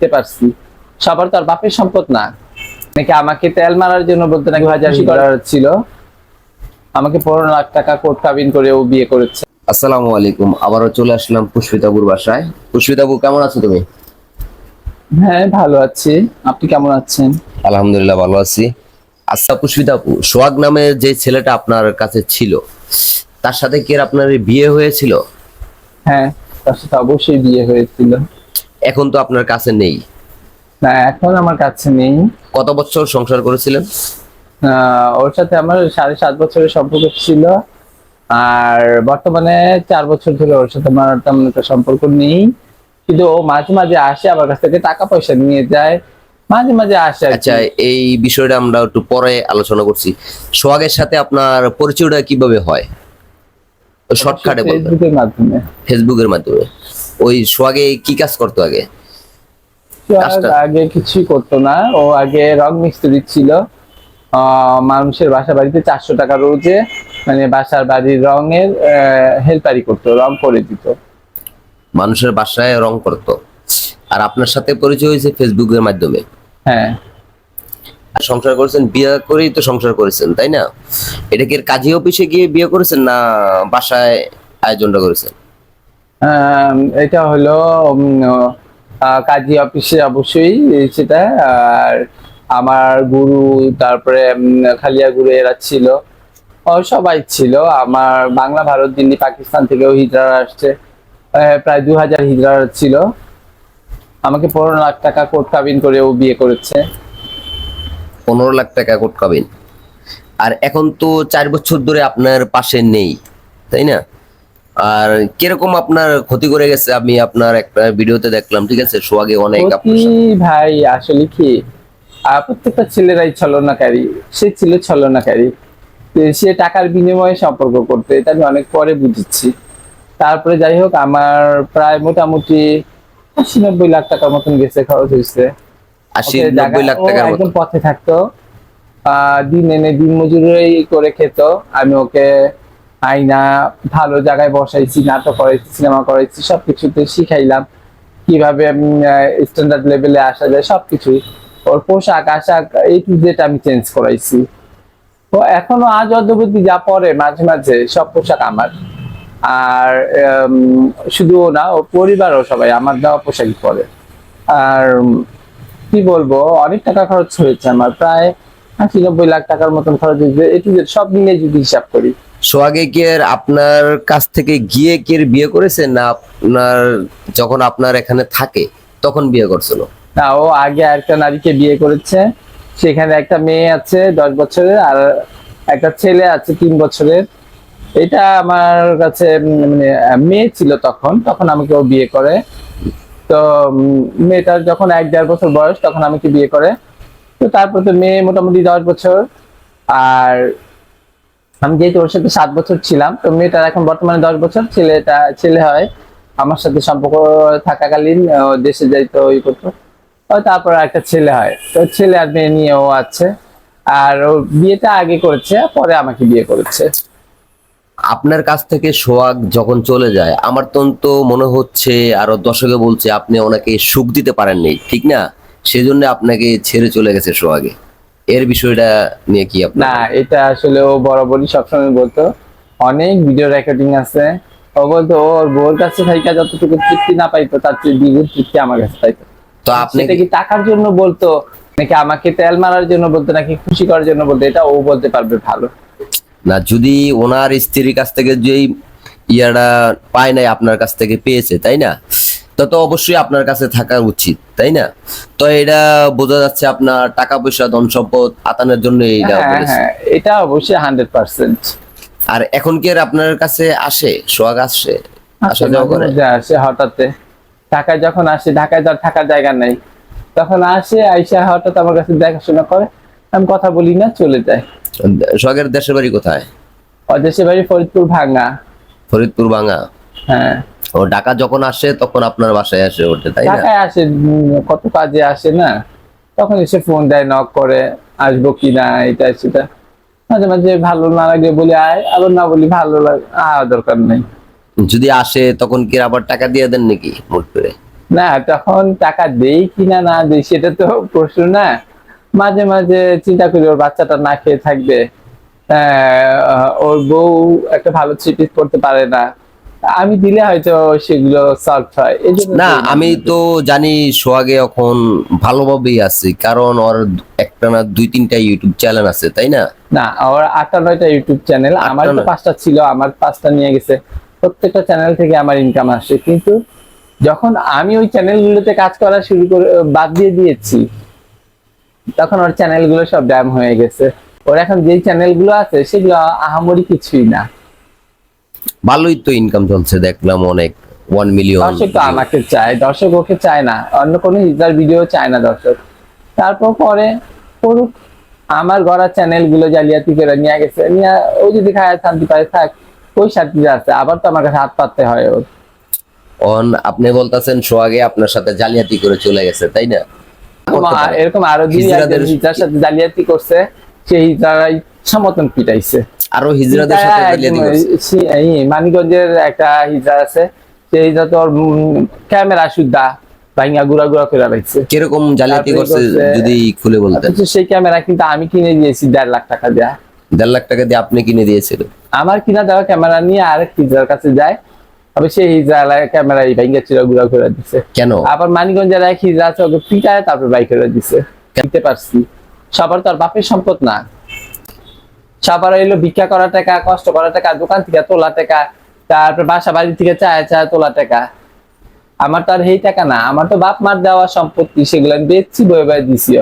দিতে পারছি। সবার তো আর বাপের সম্পদ না। নাকি আমাকে তেল মারার জন্য বলতে নাকি হাজার করার ছিল? আমাকে পনেরো লাখ টাকা কোট কাবিন করে ও বিয়ে করেছে। আসসালামু আলাইকুম। আবারও চলে আসলাম পুষ্পিতাবুর বাসায়। পুষ্পিতাবু কেমন আছো তুমি? হ্যাঁ ভালো আছি। আপনি কেমন আছেন? আলহামদুলিল্লাহ ভালো আছি। আচ্ছা পুষ্পিতাপু সোহাগ নামের যে ছেলেটা আপনার কাছে ছিল তার সাথে কি আপনার বিয়ে হয়েছিল? হ্যাঁ তার সাথে অবশ্যই বিয়ে হয়েছিল। এখন তো আপনার কাছে নেই। না এখন আমার কাছে নেই। কত বছর সংসার করেছিলেন? ওর সাথে আমার সাড়ে সাত বছরের সম্পর্ক ছিল। আর বর্তমানে চার বছর ধরে ওর সাথে আমার তেমন একটা সম্পর্ক নেই। কিন্তু ও মাঝে মাঝে আসে আমার কাছ থেকে টাকা পয়সা নিয়ে যায়। মাঝে মাঝে আসে আচ্ছা এই বিষয়টা আমরা একটু পরে আলোচনা করছি। সোহাগের সাথে আপনার পরিচয়টা কীভাবে হয়? শর্টকাটে ফেসবুকের মাধ্যমে। ফেসবুকের মাধ্যমে। ওই সোহাগে কি কাজ করতো আগে? আগে কিছুই করতো না। ও আগে রং মিস্ত্রি ছিল মানুষের বাসা বাড়িতে চারশো টাকা রোজে মানে বাসার বাড়ির রঙের হেল্পারি করতো রং করে দিত। মানুষের বাসায় রং করতো। আর আপনার সাথে পরিচয় হয়েছে ফেসবুকের মাধ্যমে? হ্যাঁ। আর সংসার করেছেন বিয়ে করেই তো সংসার করেছেন তাই না? এটা কি কাজী অফিসে গিয়ে বিয়ে করেছেন না বাসায় আয়োজনটা করেছেন? এটা হলো কাজী অফিসে অবশ্যই সেটা, আর আমার গুরু, তারপরে খালিয়া গুরু এরা ছিল। সবাই ছিল। আমার বাংলা ভারত দিল্লি পাকিস্তান থেকেও হিজড়ারা আসছে। প্রায় দু হাজার হিজড়ারা ছিল। আমাকে পনেরো লাখ টাকা কোট কাবিন করে ও বিয়ে করেছে। পনেরো লাখ টাকা কোট কাবিন। আর এখন তো চার বছর ধরে আপনার পাশে নেই, তাই না? আর কীরকম আপনার ক্ষতি করে গেছে? আমি আপনার একটা ভিডিওতে দেখলাম ঠিক আছে? সোহাগে অনেক ভাই আসলে কি? প্রত্যেকটা ছেলেরাই ছলনাকারী সে ছিল ছলনাকারী। সে টাকার বিনিময়ে সম্পর্ক করতো এটা আমি অনেক পরে বুঝেছি। তারপরে যাই হোক আমার প্রায় মোটামুটি আশি নব্বই লাখ টাকার মতন গেছে খরচ হয়েছে। আশি নব্বই লাখ মতো একদম পথে থাকতো। আহ, দিন এনে দিন মজুরি করে খেত। আমি ওকে আইনা ভালো জায়গায় বসাইছি, নাটক করাইছি সিনেমা করাইছি, সবকিছুতে শিখাইলাম। কীভাবে স্ট্যান্ডার্ড লেভেলে আসা যায়, সবকিছুই। ওর পোশাক, আশাক এই টু জেড আমি চেঞ্জ করাইছি। তো এখনও আজ অদ্যবধি যা পরে, মাঝে মাঝে, সব পোশাক আমার। আর শুধু ও না, ওর পরিবারও সবাই আমার দেওয়া পোশাকই পরে। আর, কি বলব, অনেক টাকা খরচ হয়েছে আমার, প্রায় আশি নব্বই লাখ টাকার মতন খরচ হয়েছে। এ টু জেড সব মিলিয়ে যদি হিসাব করি সোহাগে কি আর আপনার কাছ থেকে গিয়ে কি বিয়ে করেছেন না আপনার যখন আপনার এখানে থাকে, তখন বিয়ে করছিল? না, ও আগে একটা নারীকে বিয়ে করেছে। সেখানে একটা মেয়ে আছে দশ বছরের আর একটা ছেলে আছে তিন বছরের। এটা আমার কাছে মানে মেয়ে ছিল তখন তখন আমাকে ও বিয়ে করে। তো মেয়েটার যখন এক দেড় বছর বয়স, তখন আমাকে বিয়ে করে। তো তারপর তো মেয়ে মোটামুটি দশ বছর। আর আমি যেহেতু ওর সাথে সাত বছর ছিলাম, তো মেয়েটার এখন বর্তমানে দশ বছর, ছেলেটা, ছেলে হয়, আমার সাথে সম্পর্ক থাকাকালীন দেশে যাইতো ওই করতো। তারপর একটা ছেলে হয়, তো ছেলে আর মেয়ে নিয়ে ও আছে। আর ও বিয়েটা আগে করেছে, পরে আমাকে বিয়ে করেছে। আপনার কাছ থেকে সোহাগ যখন চলে যায়, আমার তো মনে হচ্ছে, আরও দর্শকে বলছে, আপনি ওনাকে সুখ দিতে পারেননি, ঠিক না? সেজন্য আপনাকে ছেড়ে চলে গেছে সোহাগে। এর বিষয়টা নিয়ে কি আপনার না এটা আসলে ও বরাবরই সবসময় বলতো। অনেক ভিডিও রেকর্ডিং আছে। ও বলতো ওর বউর কাছে থাইকা যতটুকু তৃপ্তি না পাইতো তার চেয়ে দ্বিগুণ তৃপ্তি আমার কাছে পাইতো। তো আপনি কি টাকার জন্য বলতো? নাকি আমাকে তেল মারার জন্য বলতো? নাকি খুশি করার জন্য বলতো? এটা ও বলতে পারবে ভালো। না যদি ওনার স্ত্রীর কাছ থেকে যেই ইয়াটা পায় নাই আপনার কাছ থেকে পেয়েছে তাই না? তো তো অবশ্যই আপনার কাছে থাকা উচিত তাই না? তো এটা বোঝা যাচ্ছে আপনার টাকা পয়সা ধন সম্পদ আতানের জন্য এইটা হ্যাঁ হ্যাঁ এটা অবশ্যই হান্ড্রেড পার্সেন্ট। আর এখন কি আর আপনার কাছে আসে? সোহাগ আসে? আসা যাওয়া করে? আসে হঠাৎ ঢাকায় যখন আসে ঢাকায় যার থাকার জায়গা নাই। তখন আসে আইসা হঠাৎ আমার কাছে দেখাশোনা করে। আমি কথা বলি না চলে যায়। সোহাগের দেশের বাড়ি কোথায়? অদেশে বাড়ি ফরিদপুর ভাঙ্গা। ফরিদপুর বাঙা হ্যাঁ। ও ঢাকা যখন আসে তখন আপনার বাসায় আসে ওঠে তাই না? ঢাকায় আসে কত কাজে আসে না? তখন এসে ফোন দেয় নক করে আসব কি না? এটা সেটা। মাঝে মাঝে ভালো না লাগে বলি আয় আবার না বলি ভালো লাগে আ দরকার নেই। যদি আসে তখন কি আবার টাকা দিয়ে দেন নাকি মোট করে? না তখন টাকা দেই কিনা না দেই সেটা তো প্রশ্ন না। মাঝে মাঝে চিন্তা করি ওর বাচ্চাটা না খেয়ে থাকবে। আহ, ওর বউ একটা ভালো চিকিৎসা করতে পারে না। আমি দিলে হয়তো সেগুলো সলভ হয়। না আমি তো জানি সোহাগে এখন ভালোভাবেই আছে কারণ ওর একটা না দুই তিনটা ইউটিউব চ্যানেল আছে তাই না? না ওর আটটা নয়টা ইউটিউব চ্যানেল আমার তো পাঁচটা ছিল আমার পাঁচটা নিয়ে গেছে। প্রত্যেকটা চ্যানেল থেকে আমার ইনকাম আসে কিন্তু যখন আমি ওই চ্যানেলগুলোতে কাজ করা শুরু করে বাদ দিয়ে দিয়েছি তখন ওর চ্যানেলগুলো সব ড্যাম হয়ে গেছে। ওর এখন যেই চ্যানেলগুলো আছে সেগুলো আহামরি কিছুই না। ভালোই তো ইনকাম চলছে দেখলাম অনেক ওয়ান মিলিয়ন দর্শক তো আমাকে চায় দর্শক ওকে চায় না অন্য কোনো হিজার ভিডিও চায় না দর্শক। তারপর পরে করুক আমার গড়া চ্যানেলগুলো জালিয়াতি করে নিয়ে গেছে নিয়ে ও যদি খায় শান্তি পায় থাক ওই শান্তি আছে আবার তো আমার কাছে হাত পাততে হয় ওর। অন আপনি বলতেছেন সোহাগে আপনার সাথে জালিয়াতি করে চলে গেছে তাই না? এরকম আরও দুই সাথে জালিয়াতি করছে সেই ইচ্ছা পিটাইছে। আরও হিজড়াদের সাথে মানিকগঞ্জের একটা হিজড়া আছে সেই তোর ক্যামেরা সুদ্ধা ভাইঙ্গা গুড়া গুড়া করে রাখছে কীরকম জালিয়াতি করছে যদি খুলে বলতেন? সেই ক্যামেরা কিন্তু আমি কিনে দিয়েছি দেড় লাখ টাকা দেয়া। দেড় লাখ টাকা দিয়ে আপনি কিনে দিয়েছিল আমার কিনা দেওয়া ক্যামেরা নিয়ে আরেক হিজড়ার কাছে যায় তবে সেই হিজড়া ক্যামেরা এই ভাইঙ্গা চিরা গুড়া করে দিছে। কেন? আবার মানিকগঞ্জের এক হিজড়া আছে ওকে পিটায় তারপর বাইক করে দিছে। দিতে পারছি। সবার তো আর বাপের সম্পদ না। সবার এলো ভিক্ষা করা টাকা, কষ্ট করা টাকা, দোকান থেকে তোলা টাকা, তারপর বাসা বাড়ি থেকে চায় চায় তোলা টাকা। আমার তো আর হেই টাকা না, আমার তো বাপ মার দেওয়া সম্পত্তি, সেগুলো আমি বেচছি, বয়ে বয়ে দিছি